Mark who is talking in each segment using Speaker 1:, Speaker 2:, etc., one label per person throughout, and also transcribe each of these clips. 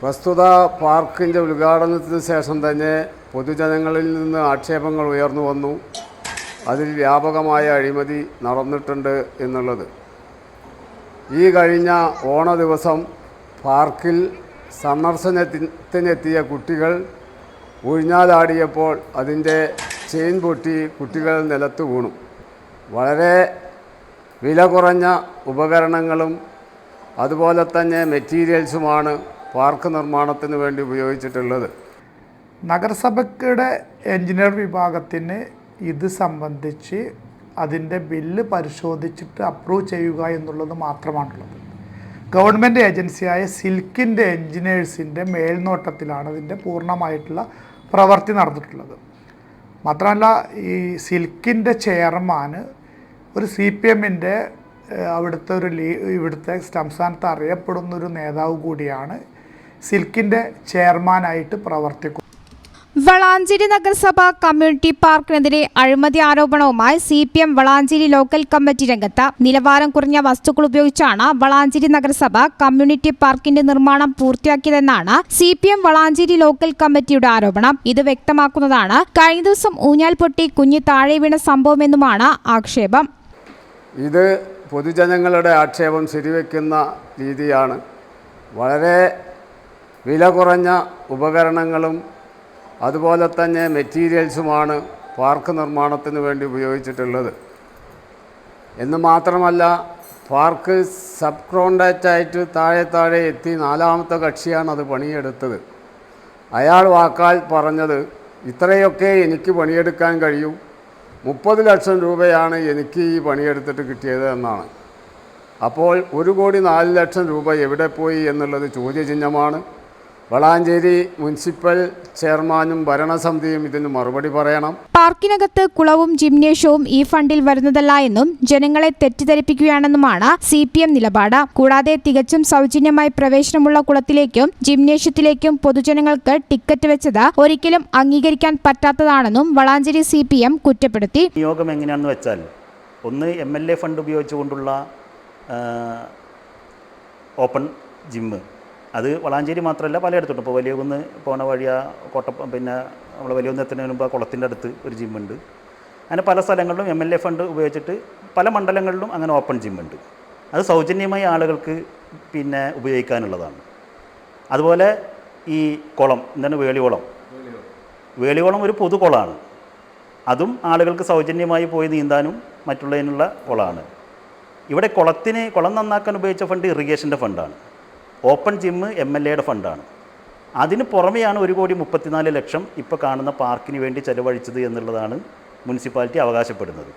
Speaker 1: പ്രസ്തുത പാർക്കിന്റെ ഉദ്ഘാടനത്തിന് ശേഷം തന്നെ പൊതുജനങ്ങളിൽ നിന്ന് ആക്ഷേപങ്ങൾ ഉയർന്നു വന്നു. അതിൽ വ്യാപകമായ അഴിമതി നടന്നിട്ടുണ്ട് എന്നുള്ളത്. ഈ കഴിഞ്ഞ ഓണ ദിവസം പാർക്കിൽ സന്ദർശനത്തിനെത്തിയ കുട്ടികൾ ഒഴിഞ്ഞാലാടിയപ്പോൾ അതിന്റെ ചെയിൻ പൊട്ടി കുട്ടികൾ നിലത്ത് വീണു. വളരെ വില കുറഞ്ഞ ഉപകരണങ്ങളും അതുപോലെ തന്നെ മെറ്റീരിയൽസുമാണ് പാർക്ക് നിർമ്മാണത്തിന് വേണ്ടി ഉപയോഗിച്ചിട്ടുള്ളത്.
Speaker 2: നഗരസഭയുടെ എഞ്ചിനീയർ വിഭാഗത്തിന് ഇത് സംബന്ധിച്ച് അതിന്റെ ബില്ല് പരിശോധിച്ചിട്ട് അപ്രൂവ് ചെയ്യുക എന്നുള്ളത് മാത്രമാണുള്ളത്. ഗവൺമെന്റ് ഏജൻസിയായ സിൽക്കിന്റെ എഞ്ചിനീയേഴ്സിന്റെ മേൽനോട്ടത്തിലാണ് ഇതിന്റെ പൂർണമായിട്ടുള്ള പ്രവൃത്തി നടന്നിട്ടുള്ളത്. മാത്രമല്ല ഈ സിൽക്കിന്റെ ചെയർമാൻ ഒരു സി പി എമ്മിന്റെ അവിടുത്തെ ഒരു ലീ ഇവിടുത്തെ സംസ്ഥാനത്ത് അറിയപ്പെടുന്ന ഒരു നേതാവ് കൂടിയാണ് സിൽക്കിന്റെ ചെയർമാനായിട്ട് പ്രവർത്തിക്കും
Speaker 3: വളാഞ്ചേരി നഗരസഭ കമ്മ്യൂണിറ്റി പാർക്കിനെതിരെ അഴിമതി ആരോപണവുമായി C P M Valanchery local committee രംഗത്ത് നിലവാരം കുറഞ്ഞ വസ്തുക്കൾ ഉപയോഗിച്ചാണ് വളാഞ്ചേരി നഗരസഭ കമ്മ്യൂണിറ്റി പാർക്കിന്റെ നിർമ്മാണം പൂർത്തിയാക്കിയതെന്നാണ് C P M Valanchery local കമ്മിറ്റിയുടെ ആരോപണം. ഇത് വ്യക്തമാക്കുന്നതാണ് കഴിഞ്ഞ ദിവസം ഊഞ്ഞാൽ പൊട്ടി കുഞ്ഞ് താഴെ വീണ സംഭവമെന്നുമാണ് ആക്ഷേപം.
Speaker 1: ഇത് പൊതുജനങ്ങളുടെ ആക്ഷേപം ശരിവെക്കുന്ന രീതിയാണ്. വളരെ വില കുറഞ്ഞ ഉപകരണങ്ങളും അതുപോലെ തന്നെ മെറ്റീരിയൽസുമാണ് പാർക്ക് നിർമ്മാണത്തിന് വേണ്ടി ഉപയോഗിച്ചിട്ടുള്ളത്. എന്ന് മാത്രമല്ല പാർക്ക് സബ് കോൺട്രാക്റ്റായിട്ട് താഴെ താഴെ എത്തി നാലാമത്തെ കക്ഷിയാണ് അത് പണിയെടുത്തത്. അയാൾ വാക്കാൽ പറഞ്ഞത് ഇത്രയൊക്കെ എനിക്ക് പണിയെടുക്കാൻ കഴിയൂ. മുപ്പത് ലക്ഷം രൂപയാണ് എനിക്ക് ഈ പണിയെടുത്തിട്ട് കിട്ടിയത് എന്നാണ്. അപ്പോൾ ഒരു കോടി നാല് ലക്ഷം രൂപ എവിടെ പോയി എന്നുള്ളത് ചോദ്യചിഹ്നമാണ്. വളാഞ്ചേരി മുനിസിപ്പൽ ചെയർമാനും ഭരണസമിതിയും ഇതിന് മറുപടി പറയണം.
Speaker 3: പാർക്കിനകത്ത് കുളവും ജിംനേഷ്യവും ഈ ഫണ്ടിൽ വരുന്നതല്ല എന്നും ജനങ്ങളെ തെറ്റിദ്ധരിപ്പിക്കുകയാണെന്നുമാണ് സി പി എം നിലപാട്. കൂടാതെ തികച്ചും സൗജന്യമായി പ്രവേശനമുള്ള കുളത്തിലേക്കും ജിംനേഷ്യത്തിലേക്കും പൊതുജനങ്ങൾക്ക് ടിക്കറ്റ് വെച്ചത് ഒരിക്കലും അംഗീകരിക്കാൻ പറ്റാത്തതാണെന്നും വളാഞ്ചേരി സി പി എം കുറ്റപ്പെടുത്തി.
Speaker 4: നിയോഗം എങ്ങനെയാണെന്ന് വെച്ചാൽ ഒന്ന് എം എൽ എ ഫണ്ട് ഉപയോഗിച്ചുകൊണ്ടുള്ള ഓപ്പൺ ജിമ്മ്. അത് വളാഞ്ചേരി മാത്രമല്ല പലയിടത്തുണ്ട്. ഇപ്പോൾ വലിയ കുന്ന് പോണ വഴി ആ കോട്ട പിന്നെ നമ്മൾ വലിയ കുന്ന് എത്തുന്നതിന് മുമ്പ് കുളത്തിന്റെ അടുത്ത് ഒരു ജിമ്മുണ്ട് അങ്ങനെ പല സ്ഥലങ്ങളിലും എം എൽ എ ഫണ്ട് ഉപയോഗിച്ചിട്ട് പല മണ്ഡലങ്ങളിലും അങ്ങനെ ഓപ്പൺ ജിമ്മുണ്ട് അത് സൗജന്യമായി ആളുകൾക്ക് പിന്നെ ഉപയോഗിക്കാനുള്ളതാണ്. അതുപോലെ ഈ കുളം എന്താണ് വേളികുളം? വേളികുളം ഒരു പൊതുകുളമാണ് അതും ആളുകൾക്ക് സൗജന്യമായി പോയി നീന്താനും മറ്റുള്ളതിനുള്ള കുളമാണ് ഇവിടെ കുളത്തിന് കുളം നന്നാക്കാൻ ഉപയോഗിച്ച ഫണ്ട് ഇറിഗേഷന്റെ ഫണ്ടാണ് ഓപ്പൺ ജിമ്മ് എം എൽ എയുടെ ഫണ്ടാണ്. അതിന് പുറമെയാണ് ഒരു കോടി മുപ്പത്തിനാല് ലക്ഷം ഇപ്പോൾ കാണുന്ന പാർക്കിന് വേണ്ടി ചെലവഴിച്ചത് എന്നുള്ളതാണ് മുനിസിപ്പാലിറ്റി അവകാശപ്പെടുന്നത്.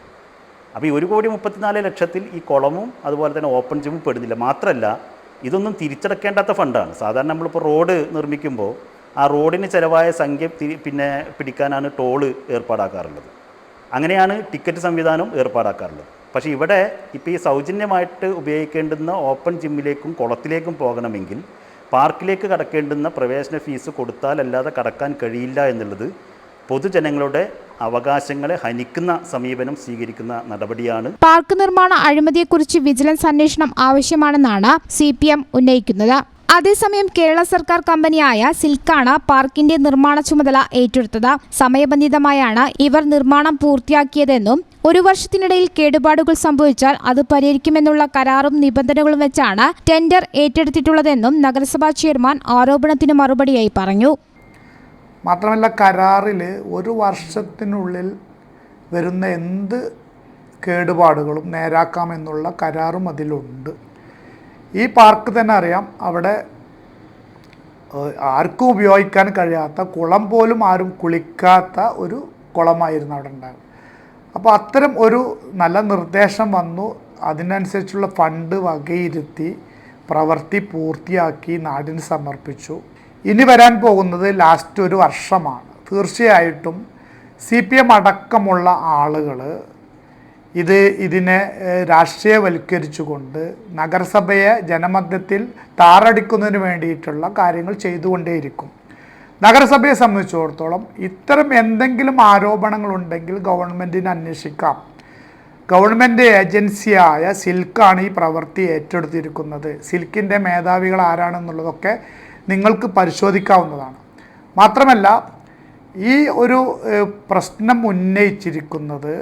Speaker 4: അപ്പോൾ ഈ ഒരു കോടി മുപ്പത്തിനാല് ലക്ഷത്തിൽ ഈ കുളവും അതുപോലെ തന്നെ ഓപ്പൺ ജിമ്മും പെടുന്നില്ല. മാത്രമല്ല ഇതൊന്നും തിരിച്ചടക്കേണ്ടാത്ത ഫണ്ടാണ്. സാധാരണ നമ്മളിപ്പോൾ റോഡ് നിർമ്മിക്കുമ്പോൾ ആ റോഡിന് ചിലവായ സംഖ്യ പിന്നെ പിടിക്കാനാണ് ടോൾ ഏർപ്പാടാക്കാറുള്ളത്. അങ്ങനെയാണ് ടിക്കറ്റ് സംവിധാനം ഏർപ്പാടാക്കാറുള്ളത്. പക്ഷേ ഇവിടെ ഇപ്പോൾ ഈ സൗജന്യമായിട്ട് ഉപയോഗിക്കേണ്ടുന്ന ഓപ്പൺ ജിമ്മിലേക്കും കുളത്തിലേക്കും പോകണമെങ്കിൽ പാർക്കിലേക്ക് കടക്കേണ്ടുന്ന പ്രവേശന ഫീസ് കൊടുത്താലല്ലാതെ കടക്കാൻ കഴിയില്ല എന്നുള്ളത് പൊതുജനങ്ങളുടെ അവകാശങ്ങളെ ഹനിക്കുന്ന സമീപനം സ്വീകരിക്കുന്ന നടപടിയാണ്.
Speaker 3: പാർക്ക് നിർമ്മാണ അഴിമതിയെക്കുറിച്ച് വിജിലൻസ് അന്വേഷണം ആവശ്യമാണെന്നാണ് സി ഉന്നയിക്കുന്നത്. അതേസമയം കേരള സർക്കാർ കമ്പനിയായ സിൽക്കാണ് പാർക്കിന്റെ നിർമ്മാണ ചുമതല ഏറ്റെടുത്തത്. സമയബന്ധിതമായാണ് ഇവർ നിർമ്മാണം പൂർത്തിയാക്കിയതെന്നും ഒരു വർഷത്തിനിടയിൽ കേടുപാടുകൾ സംഭവിച്ചാൽ അത് പരിഹരിക്കുമെന്നുള്ള കരാറും നിബന്ധനകളും വെച്ചാണ് ടെൻഡർ ഏറ്റെടുത്തിട്ടുള്ളതെന്നും നഗരസഭാ ചെയർമാൻ ആരോപണത്തിന് മറുപടിയായി പറഞ്ഞു.
Speaker 2: മാത്രമല്ല കരാറിൽ ഒരു വർഷത്തിനുള്ളിൽ വരുന്ന എന്ത് കേടുപാടുകളും നേരാക്കാമെന്നുള്ള കരാറും അതിലുണ്ട്. ഈ പാർക്ക് തന്നെ അറിയാം. അവിടെ ആർക്കും ഉപയോഗിക്കാൻ കഴിയാത്ത കുളം പോലും ആരും കുളിക്കാത്ത ഒരു കുളമായിരുന്നു അവിടെ ഉണ്ടാകും അപ്പോൾ അത്തരം ഒരു നല്ല നിർദ്ദേശം വന്നു. അതിനനുസരിച്ചുള്ള ഫണ്ട് വകയിരുത്തി പ്രവൃത്തി പൂർത്തിയാക്കി നാടിന് സമർപ്പിച്ചു. ഇനി വരാൻ പോകുന്നത് ലാസ്റ്റ് ഒരു വർഷമാണ്. തീർച്ചയായിട്ടും സി പി എം അടക്കമുള്ള ആളുകൾ ഇത് ഇതിനെ രാഷ്ട്രീയവൽക്കരിച്ചുകൊണ്ട് നഗരസഭയെ ജനമധ്യത്തിൽ താറടിക്കുന്നതിന് വേണ്ടിയിട്ടുള്ള കാര്യങ്ങൾ ചെയ്തുകൊണ്ടേയിരിക്കും. നഗരസഭയെ സംബന്ധിച്ചിടത്തോളം ഇത്തരം എന്തെങ്കിലും ആരോപണങ്ങളുണ്ടെങ്കിൽ ഗവൺമെന്റിന് അന്വേഷിക്കാം. ഗവൺമെന്റ് ഏജൻസിയായ സിൽക്കാണ് ഈ പ്രവൃത്തി ഏറ്റെടുത്തിരിക്കുന്നത്. സിൽക്കിന്റെ മേധാവികൾ ആരാണെന്നുള്ളതൊക്കെ നിങ്ങൾക്ക് പരിശോധിക്കാവുന്നതാണ്. മാത്രമല്ല ഈ ഒരു പ്രശ്നം ഉന്നയിച്ചിരിക്കുന്നത്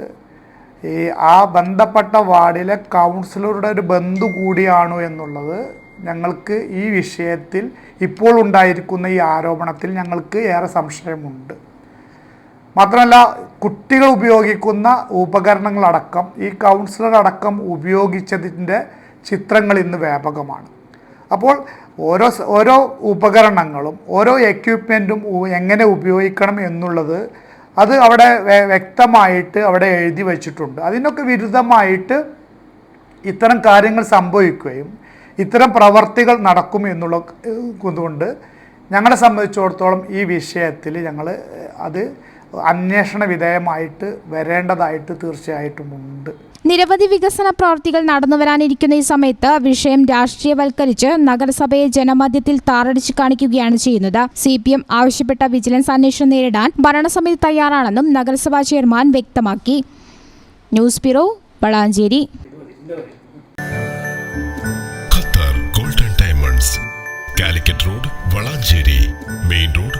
Speaker 2: ഈ ആ ബന്ധപ്പെട്ട വാർഡിലെ കൗൺസിലറുടെ ഒരു ബന്ധു കൂടിയാണോ എന്നുള്ളത് ഞങ്ങൾക്ക് ഈ വിഷയത്തിൽ ഇപ്പോൾ ഉണ്ടായിരിക്കുന്ന ഈ ആരോപണത്തിൽ ഞങ്ങൾക്ക് ഏറെ സംശയമുണ്ട്. മാത്രമല്ല കുട്ടികൾ ഉപയോഗിക്കുന്ന ഉപകരണങ്ങളടക്കം ഈ കൗൺസിലർ അടക്കം ഉപയോഗിച്ചതിന്റെ ചിത്രങ്ങൾ ഇന്ന് വ്യാപകമാണ്. അപ്പോൾ ഓരോ ഓരോ ഉപകരണങ്ങളും ഓരോ എക്യുപ്മെന്റും എങ്ങനെ ഉപയോഗിക്കണം എന്നുള്ളത് അത് അവിടെ വ്യക്തമായിട്ട് അവിടെ എഴുതി വച്ചിട്ടുണ്ട്. അതിനൊക്കെ വിരുദ്ധമായിട്ട് ഇത്തരം കാര്യങ്ങൾ സംഭവിക്കുകയും ഇത്തരം പ്രവർത്തികൾ നടക്കും എന്നുള്ള കൊണ്ട് ഞങ്ങളെ സംബന്ധിച്ചിടത്തോളം ഈ വിഷയത്തിൽ ഞങ്ങൾ അത് അന്വേഷണ വിധേയമായിട്ട് വരേണ്ടതായിട്ട് തീർച്ചയായിട്ടും ഉണ്ട്
Speaker 3: നിരവധി വികസന പ്രവർത്തികൾ നടന്നു വരാനിരിക്കുന്ന ഈ സമയത്ത് വിഷയം രാഷ്ട്രീയവൽക്കരിച്ച് നഗരസഭയെ ജനമധ്യത്തിൽ താറടിച്ചു കാണിക്കുകയാണ് ചെയ്യുന്നത്. സി പി എം ആവശ്യപ്പെട്ട വിജിലൻസ് അന്വേഷണം നേരിടാൻ ഭരണസമിതി തയ്യാറാണെന്നും നഗരസഭാ ചെയർമാൻ വ്യക്തമാക്കി. News bureau Valanchery.
Speaker 5: Qatar golden diamonds Calicut road Valanchery main road